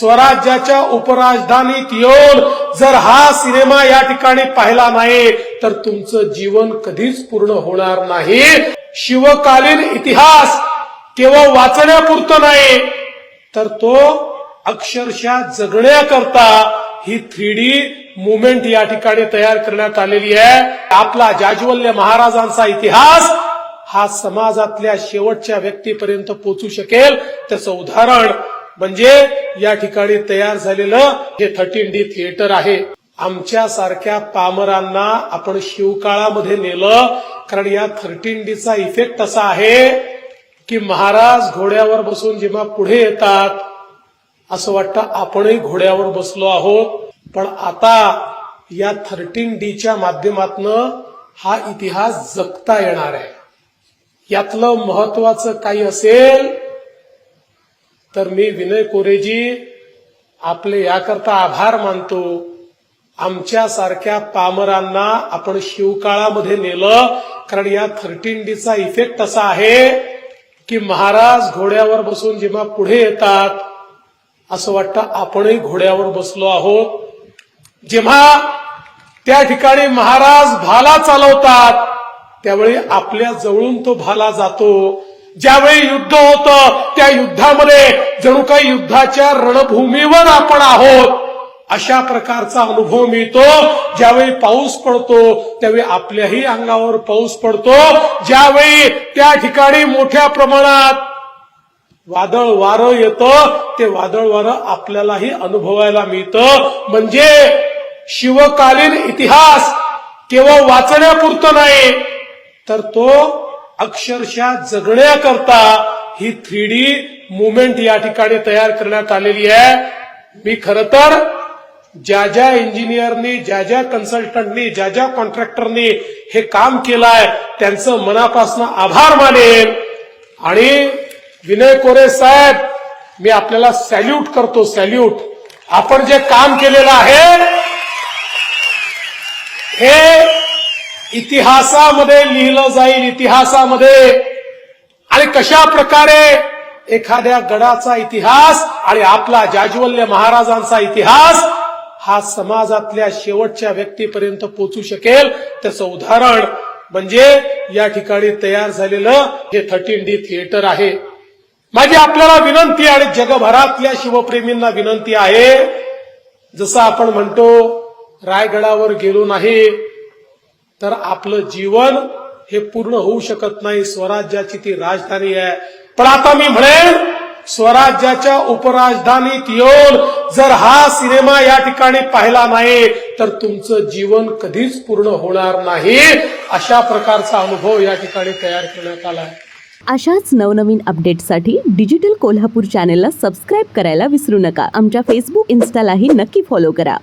स्वराज्याच्या उपराजधानीत येऊन जर हा सिनेमा या ठिकाणी पाहिला नाही तर तुमचं जीवन कधीच पूर्ण होणार नाही. शिवकालीन इतिहास केवळ वाचण्यापुरतं नाही तर तो अक्षरशः जगण्याकरता ही थ्री डी मुवमेंट या ठिकाणी तयार करण्यात आलेली आहे. आपला जाज्वल्य महाराजांचा इतिहास हा समाजातल्या शेवटच्या व्यक्तीपर्यंत पोचू शकेल. त्याचं उदाहरण म्हणजे या ठिकाणी तयार झालेलं हे थर्टीन डी थिएटर आहे. आमच्या सारख्या पामरांना आपण शिवकाळामध्ये नेलं कारण या थर्टीन डीचा इफेक्ट असा आहे की महाराज घोड्यावर बसून जेव्हा पुढे येतात असं वाटतं आपणही घोड्यावर बसलो आहोत. पण आता या थर्टीन डीच्या माध्यमातनं हा इतिहास जगता येणार आहे. यातलं महत्वाचं काही असेल तर मी विनय कोरेजी आपले याकरता आभार मानतो. आमच्या सारख्या पामरांना आपण शिवकाळामध्ये नेलं कारण या थर्टीन डीचा इफेक्ट असा आहे की महाराज घोड्यावर बसून जेव्हा पुढे येतात असं वाटतं आपणही घोड्यावर बसलो आहोत. जेव्हा त्या ठिकाणी महाराज भाला चालवतात त्यावेळी आपल्या जवळून तो भाला जातो. ज्यावेळी युद्ध होतं त्या युद्धामध्ये जणू काही युद्धाच्या रणभूमीवर आपण आहोत. अशा प्रकारचा अनुभव मिळतो. ज्यावेळी पाऊस पडतो त्यावेळी आपल्याही अंगावर पाऊस पडतो. ज्यावेळी त्या ठिकाणी मोठ्या प्रमाणात वादळ वारं येतं ते वादळ वारं आपल्यालाही अनुभवायला मिळतं. म्हणजे शिवकालीन इतिहास केवळ वाचण्यापुरतं नाही तर तो अक्षरशः जगण्याकरता ही थ्री डी मुवमेंट या ठिकाणी तयार करण्यात आलेली आहे. मी खर तर ज्या ज्या इंजिनियरनी ज्या ज्या कन्सल्टंटनी ज्या ज्या कॉन्ट्रॅक्टरनी हे काम केलंय त्यांचं मनापासून आभार मानेन. आणि विनय कोरे साहेब मी आपल्याला सॅल्यूट करतो सॅल्यूट. आपण जे काम केलेलं आहे हे इतिहासामध्ये लिहिलं जाईल इतिहासामध्ये. आणि कशा प्रकारे एखाद्या गडाचा इतिहास आणि आपला जाज्वल्य महाराजांचा इतिहास हा समाजातल्या शेवटच्या व्यक्तीपर्यंत पोचू शकेल त्याचं उदाहरण म्हणजे या ठिकाणी तयार झालेलं हे थर्टीन डी थिएटर आहे. माझी आपल्याला विनंती आणि जगभरातल्या शिवप्रेमींना विनंती आहे जसं आपण म्हणतो रायगडावर गेलो नाही तर आपलं जीवन हे पूर्ण होऊ शकत नाही. स्वराज्याची ती राजधानी आहे. पण आता मी म्हणेन स्वराज्याच्या उपराजधानीत येऊन जर हा सिनेमा या ठिकाणी पाहिला नाही तर तुमचं जीवन कधीच पूर्ण होणार नाही. अशा प्रकारचा अनुभव या ठिकाणी तयार करण्यात आला आहे. अशाच नवनवीन अपडेटसाठी डिजिटल कोल्हापूर चॅनेलला सबस्क्राईब करायला विसरू नका. आमच्या फेसबुक इन्स्टालाही नक्की फॉलो करा.